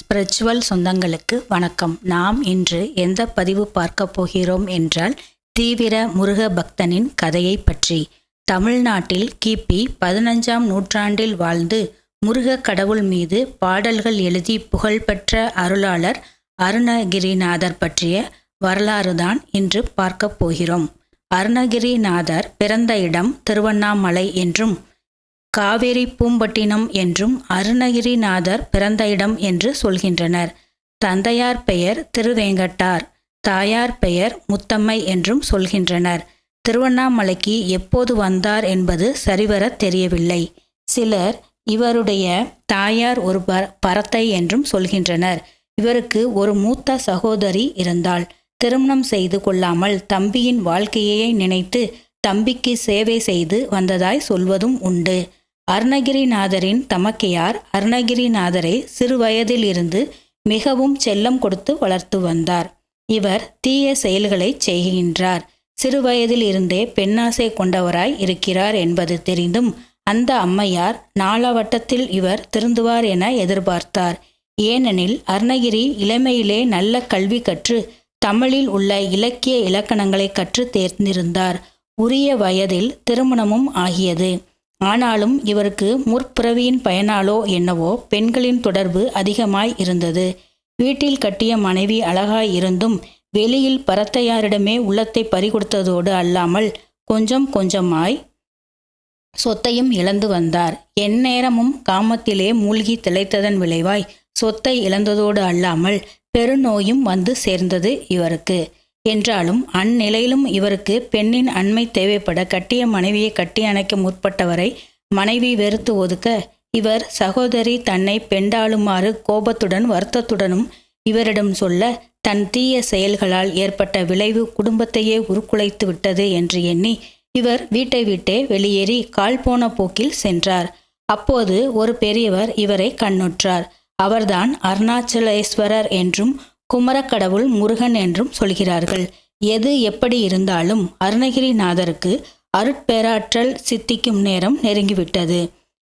Spiritual சொந்தங்களுக்கு வணக்கம். நாம் இன்று எந்த பதிவு பார்க்க போகிறோம் என்றால் தீவிர முருக பக்தனின் கதையை பற்றி. தமிழ்நாட்டில் கிபி பதினஞ்சாம் நூற்றாண்டில் வாழ்ந்து முருக கடவுள் மீது பாடல்கள் எழுதி புகழ்பெற்ற அருளாளர் அருணகிரிநாதர் பற்றிய வரலாறுதான் இன்று பார்க்கப் போகிறோம். அருணகிரிநாதர் பிறந்த இடம் திருவண்ணாமலை என்றும் காவேரி பூம்பட்டினம் என்றும் அருணகிரிநாதர் பிறந்த இடம் என்று சொல்கின்றனர். தந்தையார் பெயர் திருவேங்கட்டார் தாயார் பெயர் முத்தம்மை என்றும் சொல்கின்றனர். திருவண்ணாமலைக்கு எப்போது வந்தார் என்பது சரிவர தெரியவில்லை. சிலர் இவருடைய தாயார் ஒரு ப பரத்தை என்றும் சொல்கின்றனர். இவருக்கு ஒரு மூத்த சகோதரி இருந்தாள். திருமணம் செய்து கொள்ளாமல் தம்பியின் வாழ்க்கையை நினைத்து தம்பிக்கு சேவை செய்து வந்ததாய் சொல்வதும் உண்டு. அருணகிரிநாதரின் தமக்கையார் அருணகிரிநாதரை சிறுவயதில் இருந்து மிகவும் செல்லம் கொடுத்து வளர்த்து வந்தார். இவர் தீய செயல்களை செய்கின்றார். சிறுவயதில் இருந்தே பெண்ணாசை கொண்டவராய் இருக்கிறார் என்பது தெரிந்தும் அந்த அம்மையார் நாளாவட்டத்தில் இவர் திருந்துவார் என எதிர்பார்த்தார். ஏனெனில் அருணகிரி இளமையிலே நல்ல கல்வி கற்று தமிழில் உள்ள இலக்கிய இலக்கணங்களை கற்று தேர்ந்திருந்தார். உரிய வயதில் திருமணமும் ஆகியது. ஆனாலும் இவருக்கு முற்பிறவியின் பயனாலோ என்னவோ பெண்களின் தொடர்பு அதிகமாய் இருந்தது. வீட்டில் கட்டிய மனைவி அழகாய் இருந்தும் வெளியில் பரத்தையாரிடமே உள்ளத்தை பறிகொடுத்ததோடு அல்லாமல் கொஞ்சம் கொஞ்சமாய் சொத்தையும் இழந்து வந்தார். எந்நேரமும் காமத்திலே மூழ்கி திளைத்ததன் விளைவாய் சொத்தை இழந்ததோடு அல்லாமல் பெருநோயும் வந்து சேர்ந்தது இவருக்கு. என்றாலும் அந்நிலையிலும் இவருக்கு பெண்ணின் அண்மை தேவைப்பட கட்டிய மனைவியை கட்டி அணைக்க முற்பட்டவரை மனைவி வெறுத்து ஒதுக்க இவர் சகோதரி தன்னை பெண்டாளுமாறு கோபத்துடன் வருத்தத்துடனும் இவரிடம் சொல்ல தன் தீய செயல்களால் ஏற்பட்ட விளைவு குடும்பத்தையே உருக்குலைத்து விட்டது என்று எண்ணி இவர் வீட்டை விட்டே வெளியேறி கால் போன போக்கில் சென்றார். அப்போது ஒரு பெரியவர் இவரை கண்ணுற்றார். அவர்தான் அருணாச்சலேஸ்வரர் என்றும் குமரக்கடவுள் முருகன் என்றும் சொல்கிறார்கள். எது எப்படி இருந்தாலும் அருணகிரிநாதருக்கு அருட்பேராற்றல் சித்திக்கும் நேரம் நெருங்கிவிட்டது.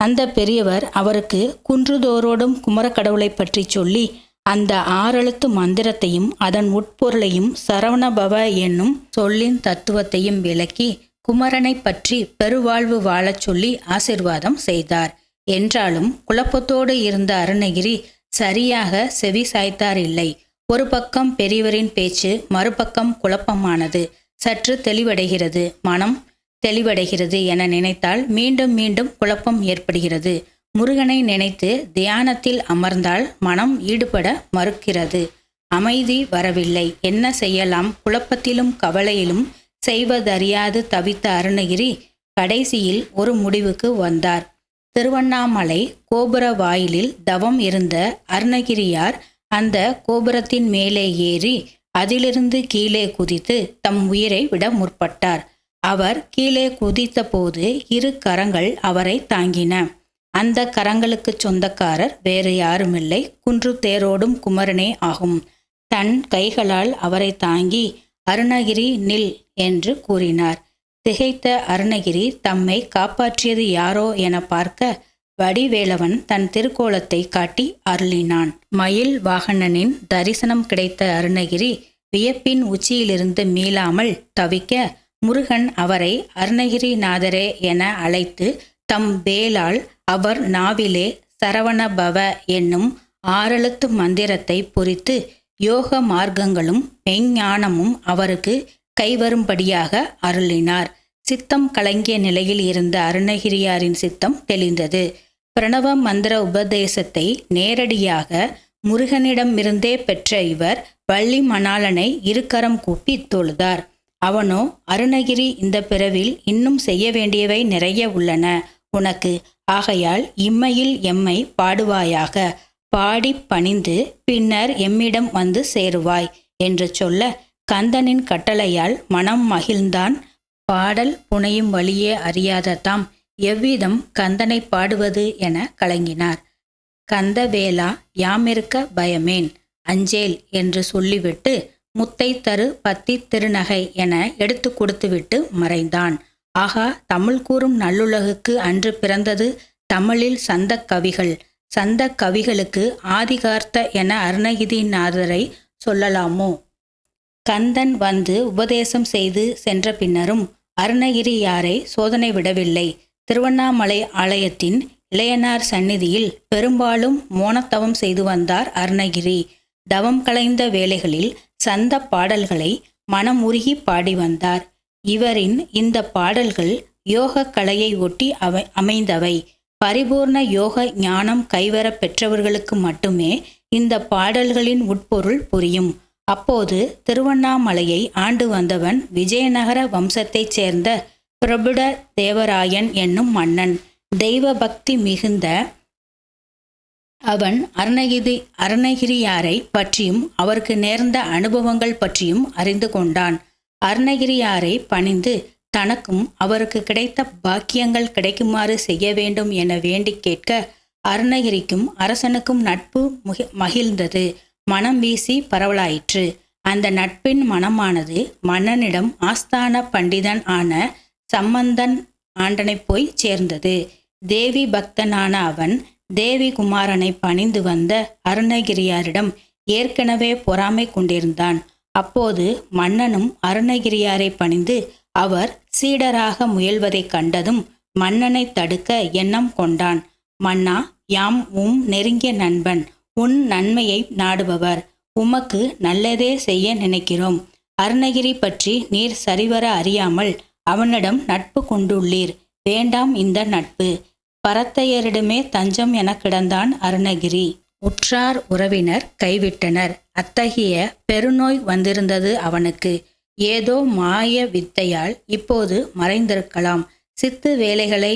அந்த பெரியவர் அவருக்கு குன்றுதோரோடும் குமரக்கடவுளை பற்றி சொல்லி அந்த ஆறெழுத்து மந்திரத்தையும் அதன் உட்பொருளையும் சரவணபவ என்னும் சொல்லின் தத்துவத்தையும் விளக்கி குமரனை பற்றி பெருவாழ்வு வாழச் சொல்லி ஆசிர்வாதம் செய்தார். என்றாலும் குழப்பத்தோடு இருந்த அருணகிரி சரியாக செவி சாய்த்தார் இல்லை. ஒரு பக்கம் பெரியவரின் பேச்சு மறுபக்கம் குழப்பமானது. சற்று தெளிவடைகிறது. மனம் தெளிவடைகிறது என நினைத்தால் மீண்டும் மீண்டும் குழப்பம் ஏற்படுகிறது. முருகனை நினைத்து தியானத்தில் அமர்ந்தால் மனம் ஈடுபட மறுக்கிறது. அமைதி வரவில்லை. என்ன செய்யலாம்? குழப்பத்திலும் கவலையிலும் செய்வதறியாது தவித்த அருணகிரி கடைசியில் ஒரு முடிவுக்கு வந்தார். திருவண்ணாமலை கோபுர வாயிலில் தவம் இருந்த அருணகிரியார் அந்த கோபுரத்தின் மேலே ஏறி அதிலிருந்து கீழே குதித்து தம் உயிரை விட முற்பட்டார். அவர் கீழே குதித்தபோது இரு கரங்கள் அவரை தாங்கின. அந்த கரங்களுக்கு சொந்தக்காரர் வேறு யாருமில்லை. குன்று தேரோடும் குமரனே ஆகும். தன் கைகளால் அவரை தாங்கி அருணகிரி நில் என்று கூறினார். திகைத்த அருணகிரி தம்மை காப்பாற்றியது யாரோ என பார்க்க வடிவேலவன் தன் திருக்கோலத்தை காட்டி அருளினான். மயில் வாகனனின் தரிசனம் கிடைத்த அருணகிரி வியப்பின் உச்சியிலிருந்து மீளாமல் தவிக்க முருகன் அவரை அருணகிரிநாதரே என அழைத்து தம் வேலால் அவர் நாவிலே சரவணபவ என்னும் ஆறெழுத்து மந்திரத்தை பொறித்து யோக மார்க்கங்களும் மெய்ஞானமும் அவருக்கு கைவரும்படியாக அருளினார். சித்தம் கலங்கிய நிலையில் இருந்த அருணகிரியாரின் சித்தம் தெளிந்தது. பிரணவ மந்திர உபதேசத்தை நேரடியாக முருகனிடமிருந்தே பெற்ற இவர் வள்ளி மணாளனை இருகரம் கூப்பி தொழுதார். அவனோ அருணகிரி இந்த பிறவில் இன்னும் செய்ய வேண்டியவை நிறைய உள்ளன. உனக்கு ஆகையால் இம்மையில் எம்மை பாடுவாயாக. பாடி பணிந்து பின்னர் எம்மிடம் வந்து சேருவாய் என்று சொல்ல கந்தனின் கட்டளையால் மனம் மகிழ்ந்தான். பாடல் புனையும் வழியே அறியாத தாம். எவ்விதம் கந்தனை பாடுவது என கலங்கினார். கந்தவேலா யாமிருக்க பயமேன் அஞ்சேல் என்று சொல்லிவிட்டு முத்தை தரு பத்தி திருநகை என எடுத்து கொடுத்துவிட்டு மறைந்தான். ஆகா தமிழ் கூறும் நல்லுலகுக்கு அன்று பிறந்தது தமிழில் சந்த கவிகள். சந்த கவிகளுக்கு ஆதிகார்த்த என அருணகிரிநாதரை சொல்லலாமோ? கந்தன் வந்து உபதேசம் செய்து சென்ற பின்னரும் அருணகிரியாரை சோதனை விடவில்லை. திருவண்ணாமலை ஆலயத்தின் இளையனார் சந்நிதியில் பெரும்பாலும் மோனத்தவம் செய்து வந்தார் அருணகிரி. தவம் கலைந்த வேளைகளில் சந்த பாடல்களை மனமுருகி பாடி வந்தார். இவரின் இந்த பாடல்கள் யோக கலையை ஒட்டி அவை அமைந்தவை. பரிபூர்ண யோக ஞானம் கைவர பெற்றவர்களுக்கு மட்டுமே இந்த பாடல்களின் உட்பொருள் புரியும். அப்போது திருவண்ணாமலையை ஆண்டு வந்தவன் விஜயநகர வம்சத்தைச் சேர்ந்த பிரபுட தேவராயன் என்னும் மன்னன். தெய்வ பக்தி மிகுந்த அவன் அருணகிரி அருணகிரியாரை பற்றியும் அவருக்கு நேர்ந்த அனுபவங்கள் பற்றியும் அறிந்து கொண்டான். அருணகிரியாரை பணிந்து தனக்கும் அவருக்கு கிடைத்த பாக்கியங்கள் கிடைக்குமாறு செய்ய வேண்டும் என வேண்டி கேட்க அருணகிரிக்கும் அரசனுக்கும் நட்பு முகி மகிழ்ந்தது. மனம் வீசி பரவலாயிற்று. அந்த நட்பின் மனமானது மன்னனிடம் ஆஸ்தான பண்டிதன் ஆன சம்பந்தன் ஆண்டனை போய் சேர்ந்தது. தேவி பக்தனான அவன் தேவி குமாரனை பணிந்து வந்த அருணகிரியாரிடம் ஏற்கனவே பொறாமை கொண்டிருந்தான். அப்போது மன்னனும் அருணகிரியாரை பணிந்து அவர் சீடராக முயல்வதைக் கண்டதும் மன்னனை தடுக்க எண்ணம் கொண்டான். மன்னா யாம் உம் நெருங்கிய நண்பன் உன் நன்மையை நாடுபவர் உமக்கு நல்லதே செய்ய நினைக்கிறோம். அருணகிரி பற்றி நீர் சரிவர அறியாமல் அவனிடம் நட்பு கொண்டுள்ளீர். வேண்டாம் இந்த நட்பு. பரத்தையரிடமே தஞ்சம் என கிடந்தான் அருணகிரி. உற்றார் உறவினர் கைவிட்டனர். அத்தகைய பெருநோய் வந்திருந்தது அவனுக்கு. ஏதோ மாய வித்தையால் இப்போது மறைந்திருக்கலாம். சித்து வேலைகளை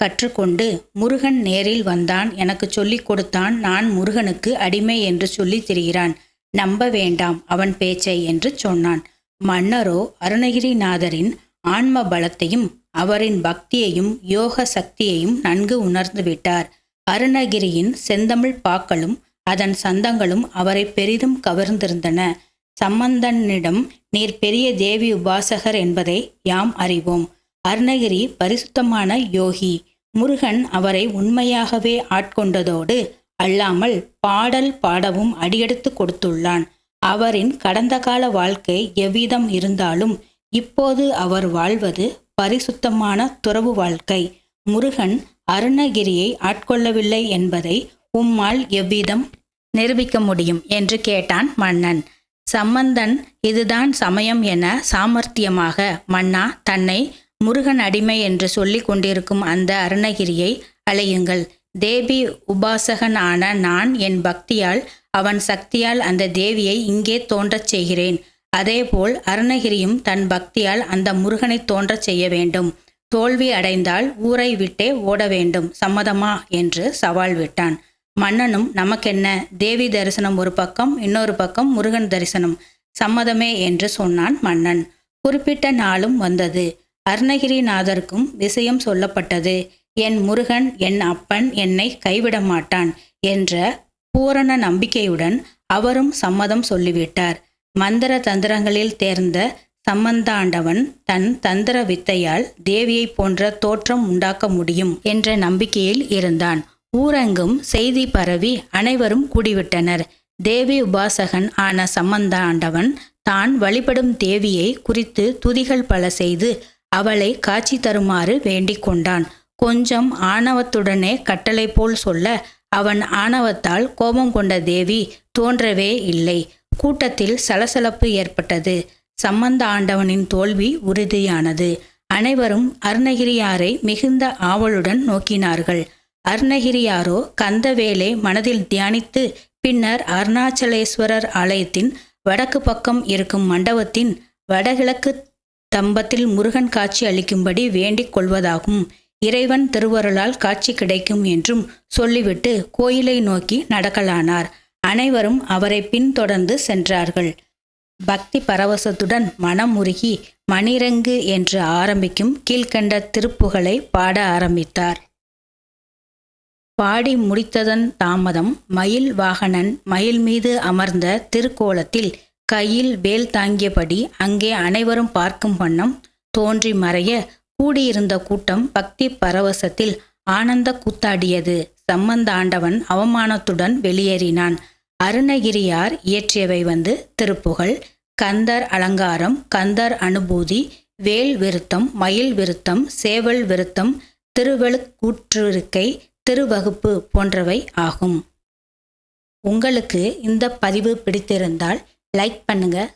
கற்றுக்கொண்டு முருகன் நேரில் வந்தான் எனக்கு சொல்லிக் கொடுத்தான் நான் முருகனுக்கு அடிமை என்று சொல்லி திரிகிறான். நம்ப வேண்டாம் அவன் பேச்சை என்று சொன்னான். மன்னரோ அருணகிரிநாதரின் ஆன்ம பலத்தையும் அவரின் பக்தியையும் யோக சக்தியையும் நன்கு உணர்ந்து விட்டார். அருணகிரியின் செந்தமிழ் பாக்களும் அதன் சந்தங்களும் அவரை பெரிதும் கவர்ந்திருந்தன. சம்பந்தனிடம் நீர் பெரிய தேவி உபாசகர் என்பதை யாம் அறிவோம். அருணகிரி பரிசுத்தமான யோகி. முருகன் அவரை உண்மையாகவே ஆட்கொண்டதோடு அல்லாமல் பாடல் பாடவும் அடியெடுத்து கொடுத்துள்ளான். அவரின் கடந்த கால வாழ்க்கை எவ்விதம் இருந்தாலும் இப்போது அவர் வாழ்வது பரிசுத்தமான துறவு வாழ்க்கை. முருகன் அருணகிரியை ஆட்கொள்ளவில்லை என்பதை உம்மால் எவ்விதம் நிரூபிக்க முடியும்? என்று கேட்டான் மன்னன். சம்பந்தன் இதுதான் சமயம் என சாமர்த்தியமாக மன்னா தன்னை முருகன் அடிமை என்று சொல்லி கொண்டிருக்கும் அந்த அருணகிரியை அலையுங்கள் தேவி உபாசகன் ஆன நான் என் பக்தியால் அவன் சக்தியால் அந்த தேவியை இங்கே தோன்றச் செய்கிறேன். அதேபோல் அருணகிரியும் தன் பக்தியால் அந்த முருகனை தோன்றச் செய்ய வேண்டும். தோல்வி அடைந்தால் ஊரை விட்டே ஓட வேண்டும். சம்மதமா? என்று சவால் விட்டான். மன்னனும் நமக்கென்ன? தேவி தரிசனம் ஒரு பக்கம் இன்னொரு பக்கம் முருகன் தரிசனம். சம்மதமே? என்று சொன்னான் மன்னன். குறிப்பிட்ட நாளும் வந்தது. அருணகிரிநாதருக்கும் விஷயம் சொல்லப்பட்டது. என் முருகன் என் அப்பன் என்னை கைவிட மாட்டான் என்ற பூரண நம்பிக்கையுடன் அவரும் சம்மதம் சொல்லிவிட்டார். மந்திர தந்திரங்களில் தேர்ந்த சம்பந்தாண்டவன் தன் தந்திர வித்தையால் தேவியை போன்ற தோற்றம் உண்டாக்க முடியும் என்ற நம்பிக்கையில் இருந்தான். ஊரெங்கும் செய்தி பரவி அனைவரும் கூடிவிட்டனர். தேவி உபாசகன் ஆன சம்பந்தாண்டவன் தான் வழிபடும் தேவியை குறித்து துதிகள் பல செய்து அவளை காட்சி தருமாறு வேண்டிக் கொண்டான். கொஞ்சம் ஆணவத்துடனே கட்டளை போல் சொல்ல அவன் ஆணவத்தால் கோபம் கொண்ட தேவி தோன்றவே இல்லை. கூட்டத்தில் சலசலப்பு ஏற்பட்டது. சம்பந்த ஆண்டவனின் தோல்வி உறுதியானது. அனைவரும் அருணகிரியாரை மிகுந்த ஆவலுடன் நோக்கினார்கள். அருணகிரியாரோ கந்தவேலை மனதில் தியானித்து பின்னர் அருணாச்சலேஸ்வரர் ஆலயத்தின் வடக்கு பக்கம் இருக்கும் மண்டபத்தின் வடகிழக்கு தம்பத்தில் முருகன் காட்சி அளிக்கும்படி வேண்டிக் கொள்வதாகும். இறைவன் திருவருளால் காட்சி கிடைக்கும் என்றும் சொல்லிவிட்டு கோயிலை நோக்கி நடக்கலானார். அனைவரும் அவரை பின்தொடர்ந்து சென்றார்கள். பக்தி பரவசத்துடன் மனம் உருகி மணிரங்கு என்று ஆரம்பிக்கும் கீழ்கண்ட திருப்புகளை பாட ஆரம்பித்தார். பாடி முடித்ததன் தாமதம் மயில் வாகனன் மயில் மீது அமர்ந்த திருக்கோலத்தில் கையில் வேல் தாங்கியபடி அங்கே அனைவரும் பார்க்கும் வண்ணம் தோன்றி மறைய கூடியிருந்த கூட்டம் பக்தி பரவசத்தில் ஆனந்த கூத்தாடியது. சம்பந்தாண்டவன் அவமானத்துடன் வெளியேறினான். அருணகிரியார் இயற்றியவை வந்து திருப்புகழ் கந்தர் அலங்காரம் கந்தர் அனுபூதி வேல் விருத்தம் மயில் விருத்தம் சேவல் விருத்தம் திருவழுக்கூற்றிருக்கை திருவகுப்பு போன்றவை ஆகும். உங்களுக்கு இந்த பதிவு பிடித்திருந்தால் லைக் பண்ணுங்கள்